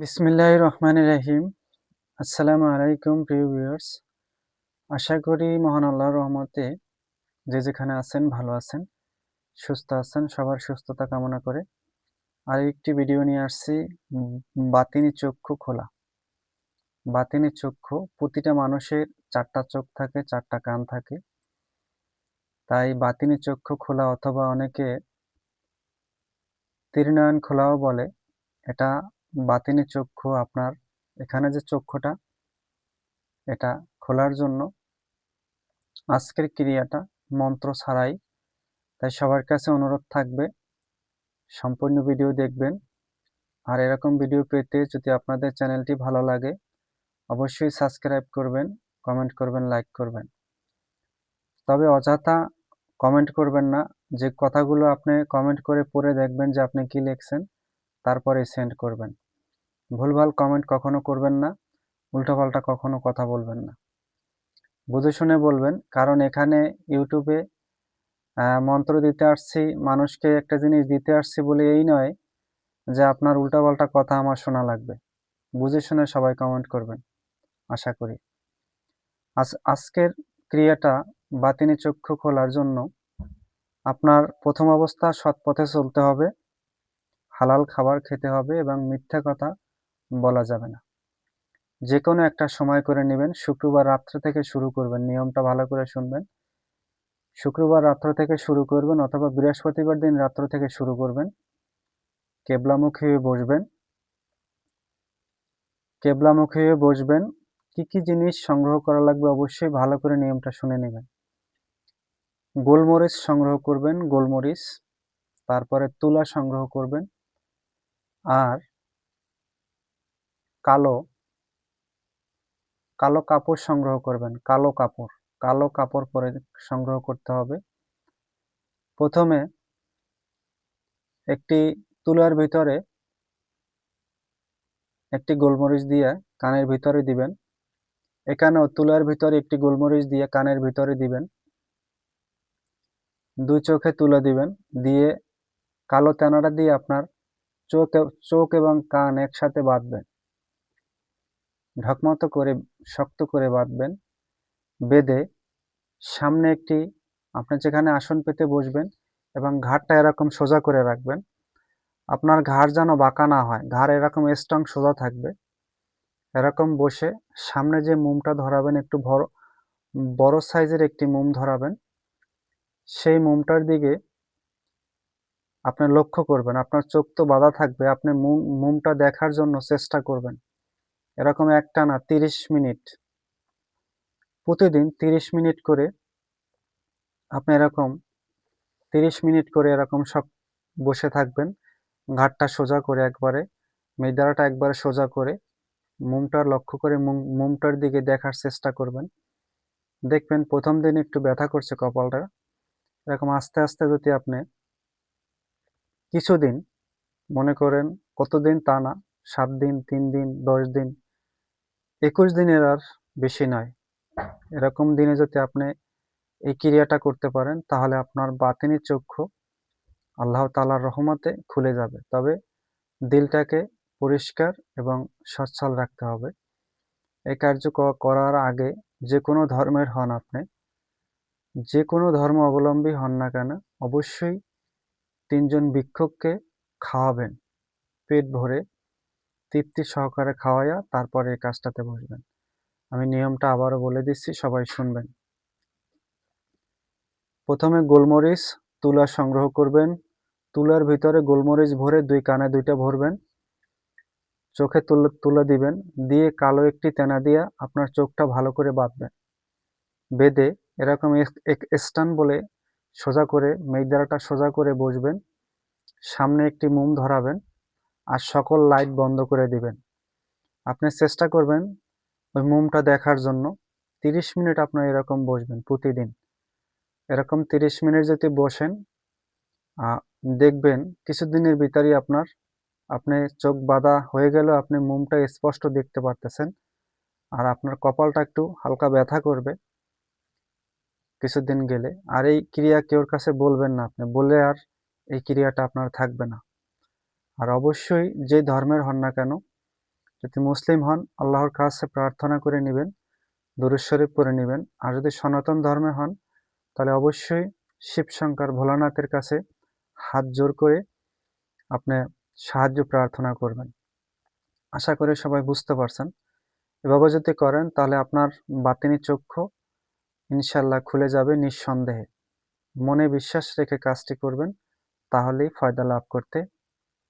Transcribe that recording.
বিসমিল্লাহ রহমান রাহিম। আসসালামু আলাইকুম, প্রিয় ভিউয়ার্স। আশা করি মহান আল্লাহর রহমতে যে যেখানে আছেন, ভালো আছেন, সুস্থ আছেন, সবার সুস্থতা কামনা করে। আর একটি ভিডিও নিয়ে আসছি, বাতিনি চক্ষু খোলা। বাতিনি চক্ষু, প্রতিটা মানুষের চারটা চোখ থাকে, চারটা কান থাকে। তাই বাতিনি চক্ষু খোলা অথবা অনেকে তীর্ণয়ন খোলাও বলে, এটা বাতিনি চক্ষু আপনার, এখানে যে চক্ষুটা, এটা খোলার জন্য আজকের ক্রিয়াটা মন্ত্র ছাড়াই। তাই সবার কাছে অনুরোধ থাকবে, সম্পূর্ণ ভিডিও দেখবেন। আর এরকম ভিডিও পেতে যদি আপনাদের চ্যানেলটি ভালো লাগে, অবশ্যই সাবস্ক্রাইব করবেন, কমেন্ট করবেন, লাইক করবেন। তবে অযথা কমেন্ট করবেন না, যে কথাগুলো আপনি কমেন্ট করে পড়ে দেখবেন যে আপনি কি লিখছেন, তারপরে সেন্ড করবেন। ভুলভাল কমেন্ট কখনো করবেন না, উল্টোপাল্টা কখনো কথা বলবেন না। বুঝে শুনে বলবেন, কারণ এখানে ইউটিউবে মন্ত্র দিতে আসছি, মানুষকে একটা জিনিস দিতে আসছি বলে এই নয় যে আপনার উল্টাপাল্টা কথা আমার শোনা লাগবে। বুঝে শুনে সবাই কমেন্ট করবেন, আশা করি। আজ, আজকের ক্রিয়াটা বাতিনি চক্ষু খোলার জন্য আপনার প্রথম অবস্থা সৎ পথে চলতে হবে, হালাল খাবার খেতে হবে এবং মিথ্যা কথা বলা যাবে না। যে কোনো একটা সময় করে নেবেন, শুক্রবার রাত্র থেকে শুরু করবেন। নিয়মটা ভালো করে শুনবেন। শুক্রবার রাত্র থেকে শুরু করবেন অথবা বৃহস্পতিবার দিন রাত্র থেকে শুরু করবেন। কেবলামুখী হয়ে বসবেন। কেবলামুখী হয়ে বসবেন। কি কি জিনিস সংগ্রহ করা লাগবে অবশ্যই ভালো করে নিয়মটা শুনে নেবেন। গোলমরিচ সংগ্রহ করবেন, গোলমরিচ। তারপরে তুলা সংগ্রহ করবেন। আর কালো কালো কাপড় সংগ্রহ করবেন, কালো কাপড় কালো কাপড় পরে সংগ্রহ করতে হবে। প্রথমে একটি তুলার ভিতরে একটি গোলমরিচ দিয়ে কানের ভিতরে দিবেন। এখানেও তুলার ভিতরে একটি গোলমরিচ দিয়ে কানের ভিতরে দিবেন। দুই চোখে তুলে দিবেন, দিয়ে কালো তেনাটা দিয়ে আপনার চোখ চোখ এবং কান একসাথে বাঁধবেন। ঢকমতো করে, শক্ত করে বাঁধবেন। বেঁধে সামনে একটি আপনি যেখানে আসন পেতে বসবেন এবং ঘাড়টা এরকম সোজা করে রাখবেন। আপনার ঘাড় যেন বাঁকা না হয়, ঘাড় এরকম স্ট্রং সোজা থাকবে। এরকম বসে সামনে যে মুমটা ধরাবেন, একটু বড় বড় সাইজের একটি মুম ধরাবেন। সেই মুমটার দিকে আপনি লক্ষ্য করবেন, আপনার চোখ তো বাধা থাকবে, আপনি মুমটা দেখার জন্য চেষ্টা করবেন। এরকম একটা না, তিরিশ মিনিট। প্রতিদিন তিরিশ মিনিট করে আপনি এরকম তিরিশ মিনিট করে এরকম সব বসে থাকবেন। ঘাটটা সোজা করে একবারে, মেদারাটা একবারে সোজা করে মুমটার লক্ষ্য করে মুমটার দিকে দেখার চেষ্টা করবেন। দেখবেন প্রথম দিন একটু ব্যথা করছে কপালটা। এরকম আস্তে আস্তে যদি আপনি কিছুদিন মনে করেন কতদিন তা না, সাত দিন, তিন দিন, দশ দিন একুশ দিনের আর বেশি নয়। এরকম দিনে যদি আপনি এই ক্রিয়াটা করতে পারেন, তাহলে আপনার বাতিনি চক্ষু আল্লাহ তালার রহমতে খুলে যাবে। তবে দিলটাকে পরিষ্কার এবং সচ্ছল রাখতে হবে। এই কার্য করার আগে যে কোনো ধর্মের হন আপনি যে কোনো ধর্ম অবলম্বী হন না কেন, অবশ্যই তিনজন ভিক্ষুককে খাওয়াবেন। পেট ভরে তৃপ্তি সহকারে খাওয়াইয়া তারপরে এই কাজটাতে বসবেন। আমি নিয়মটা আবারও বলে দিচ্ছি, সবাই শুনবেন। প্রথমে গোলমরিচ, তুলা সংগ্রহ করবেন। তুলার ভিতরে গোলমরিচ ভরে দুই কানে দুইটা ভরবেন। চোখে তুলে তুলে দিবেন। দিয়ে কালো একটি তেনা দিয়ে আপনার চোখটা ভালো করে বাঁধবেন। বেঁধে এরকম এক স্টান বলে সোজা করে মেঘদারাটা সোজা করে বসবেন। সামনে একটি মোম ধরাবেন। আর সকল লাইট বন্ধ করে দিবেন। আপনি চেষ্টা করবেন ওই মোমটা দেখার জন্য। তিরিশ মিনিট আপনার এরকম বসবেন প্রতিদিন। এরকম তিরিশ মিনিট যদি বসেন দেখবেন কিছুদিনের ভিতরেই আপনার, আপনি চোখ বাঁধা হয়ে গেলেও আপনি মোমটা স্পষ্ট দেখতে পারতেছেন। আর আপনার কপালটা একটু হালকা ব্যথা করবে কিছুদিন গেলে। আর এই ক্রিয়া কেউর কাছে বলবেন না আপনি। বলে আর এই ক্রিয়াটা আপনার থাকবে না। আর অবশ্যই যে ধর্মের হন না কেন, যদি মুসলিম হন, আল্লাহর কাছে প্রার্থনা করে নেবেন, দরুদ শরীফ পড়ে নেবেন। আর যদি সনাতন ধর্মে হন, তাহলে অবশ্যই শিবশঙ্কর ভোলানাথের কাছে হাত জোর করে আপনি সাহায্য প্রার্থনা করবেন। আশা করে সবাই বুঝতে পারছেন। এভাবে যদি করেন, তাহলে আপনার বাতিনি চক্ষু ইনশাল্লাহ খুলে যাবে নিঃসন্দেহে। মনে বিশ্বাস রেখে কাজটি করবেন, তাহলেই ফয়দা লাভ করতে